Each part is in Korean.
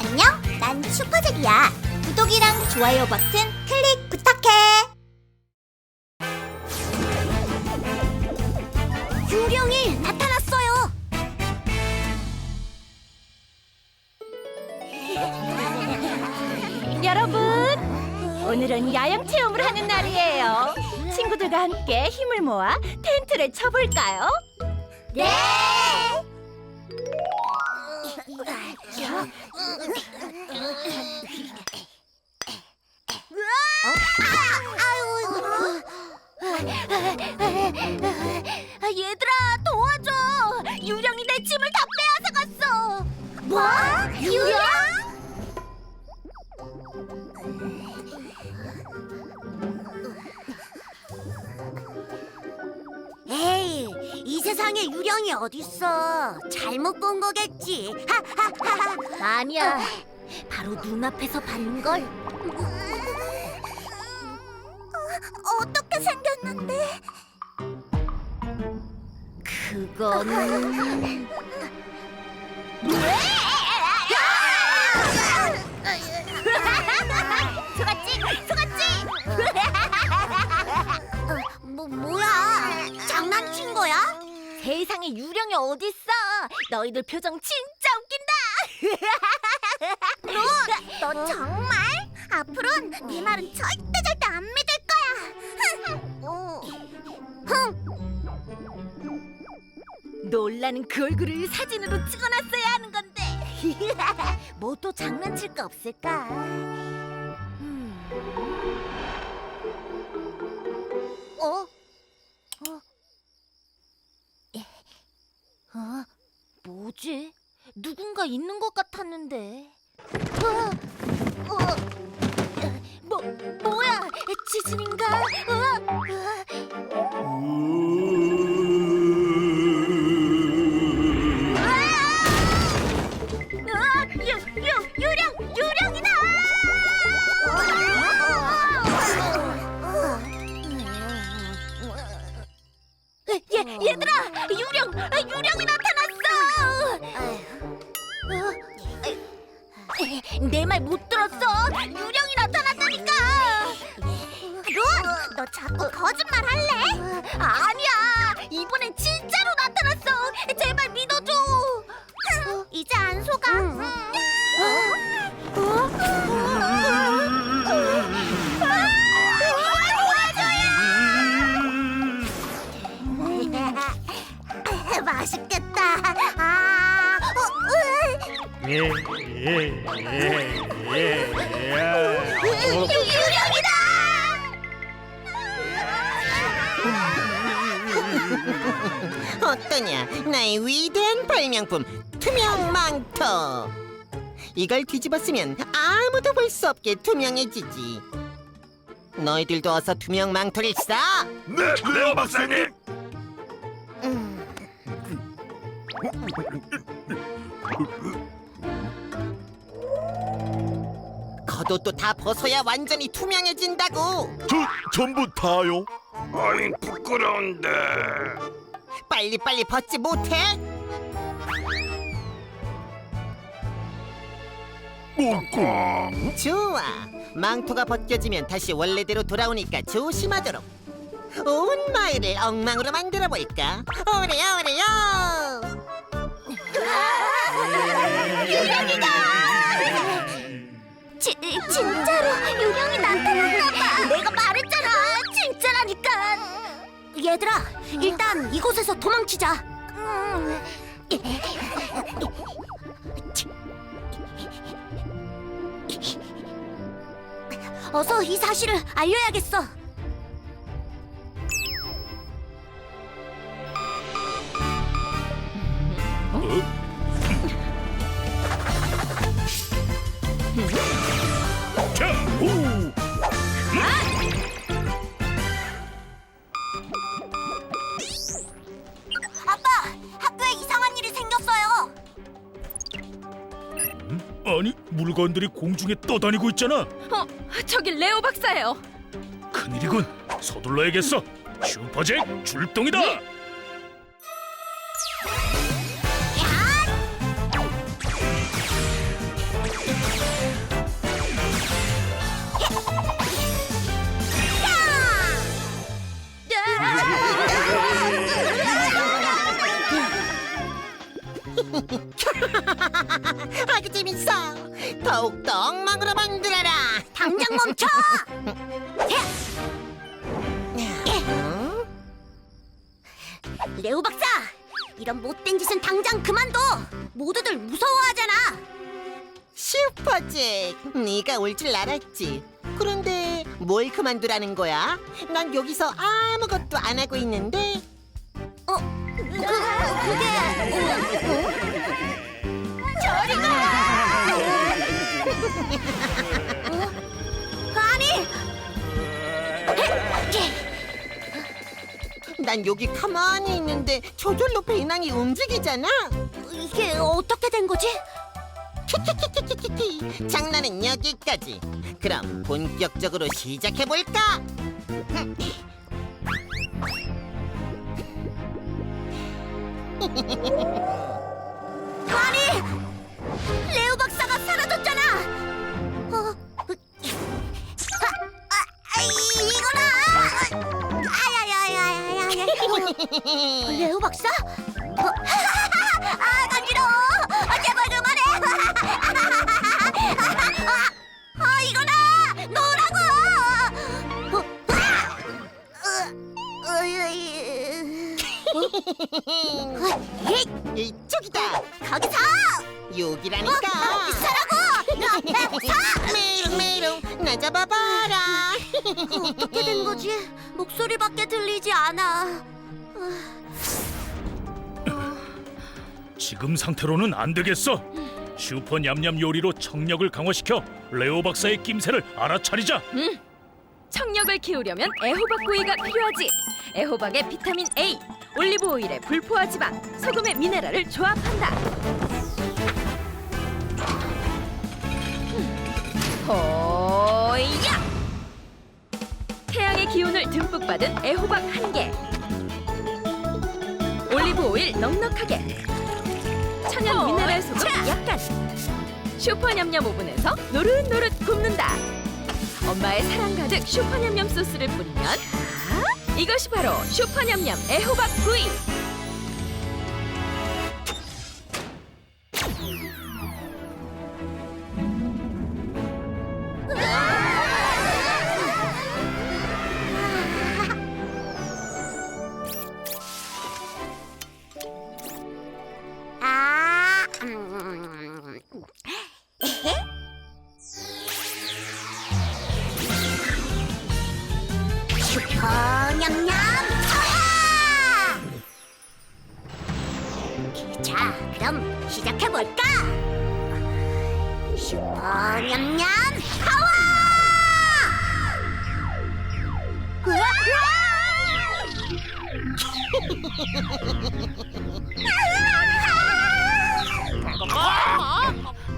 안녕, 난 슈퍼잭이야. 구독이랑 좋아요 버튼 클릭 부탁해. 유령이 나타났어요. 여러분, 오늘은 야영 체험을 하는 날이에요. 친구들과 함께 힘을 모아 텐트를 쳐볼까요? 네. 아, 얘들아, 도와줘! 유령이 내 짐을 다 빼앗아 갔어! 뭐? 유령? 세상에 유령이 어딨어? 잘못 본 거겠지. 하하하하. 아니야, 바로 눈앞에서 봤는 걸. 어떻게 생겼는데? 그건... 속았 어딨어! 너희들 표정 진짜 웃긴다! 너 정말? 앞으론 네 말은 절대 절대 안 믿을 거야. 흥. 놀라는 그 얼굴을 사진으로 찍어놨어야 하는 건데 뭐 또 장난칠 거 없을까? 음. 뭐지? 누군가 있는 것 같았는데 어? 어? 뭐, 뭐야? 지진인가? 어? 아니야, 이번엔 진짜로 나타났어! 제발 믿어줘! 이제 안 속아. 맛있겠다. 아, 어, 으, 예, 예, 예, 예, 예. 유령이다! 어떠냐 나의 위대한 발명품 투명 망토 이걸 뒤집어 쓰면 아무도 볼 수 없게 투명해지지 너희들도 어서 투명 망토를 써 네, 레오 박사님. 겉옷도 다 벗어야 완전히 투명해진다고 저 전부 다요? 아이 부끄러운데. 빨리빨리 벗지 못해? 꽁꽁. 좋아 망토가 벗겨지면 다시 원래대로 돌아오니까 조심하도록 온 마을을 엉망으로 만들어 볼까 오래 오래요 지, 진짜로 유령이 나타났나 봐. 내가 말했잖아. 진짜라니까. 얘들아, 일단 이곳에서 도망치자. 어서 이 사실을 알려야겠어. 자, 물건들이 공중에 떠다니고 있잖아. 어, 저기 레오 박사예요. 큰일이군. 서둘러야겠어. 슈퍼잭 출동이다. 아주 재밌어. 더욱더 엉망으로 만들어라. 당장 멈춰! 어? 레오 박사! 이런 못된 짓은 당장 그만둬! 모두들 무서워하잖아! 슈퍼잭, 네가 올 줄 알았지. 그런데 뭘 그만두라는 거야? 난 여기서 아무것도 안 하고 있는데. 어? 그, 그게... 어? 저리 가! 어? 아니! 난 여기 가만히 있는데 저절로 배낭이 움직이잖아. 이게 어떻게 된 거지? 키키키키키키. 장난은 여기까지. 그럼 본격적으로 시작해 볼까? 메롱 나 잡아봐라. 어떻게 된 거지? 목소리밖에 들리지 않아. 지금 상태로는 안 되겠어. 슈퍼 냠냠 요리로 청력을 강화시켜 레오 박사의 낌새를 알아차리자. 청력을 키우려면 애호박 구이가 필요하지. 애호박에 비타민 A, 올리브 오일에 불포화 지방, 소금의 미네랄을 조합한다. 음. 호 기운을 듬뿍 받은 애호박 한 개. 올리브 오일 넉넉하게. 천연 미네랄 소금 약간. 슈퍼 냠냠 오븐에서 노릇노릇 굽는다. 엄마의 사랑 가득 슈퍼 냠냠 소스를 뿌리면 아, 이것이 바로 슈퍼 냠냠 애호박 구이.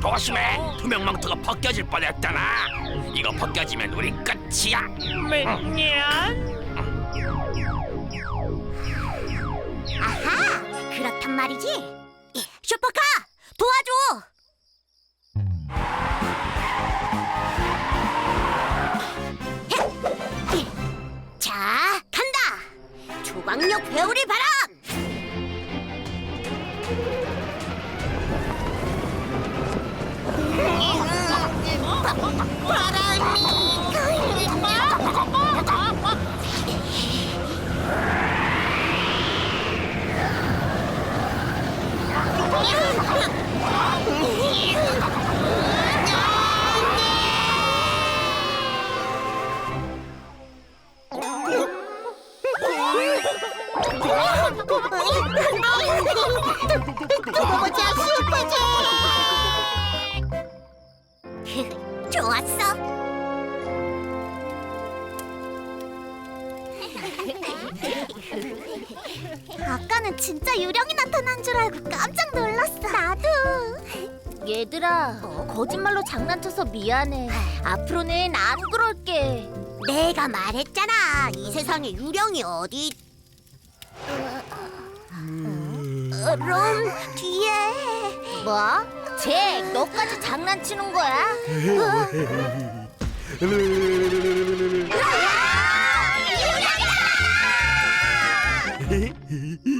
조심해 투명망토가 벗겨질 뻔했잖아 이거 벗겨지면 우리 끝이야 아하, 그렇단 말이지. 예, 슈퍼카, 도와줘. 자, 간다. 조광력 회오리 바람. ほら! 진짜 유령이 나타난 줄 알고 깜짝 놀랐어. 나도. 얘들아, 거짓말로 장난쳐서 미안해. 앞으로는 안 그럴게. 내가 말했잖아. 이 세상에 유령이 어디? 어, 롬 뒤에. 뭐? 잭, 너까지 장난치는 거야?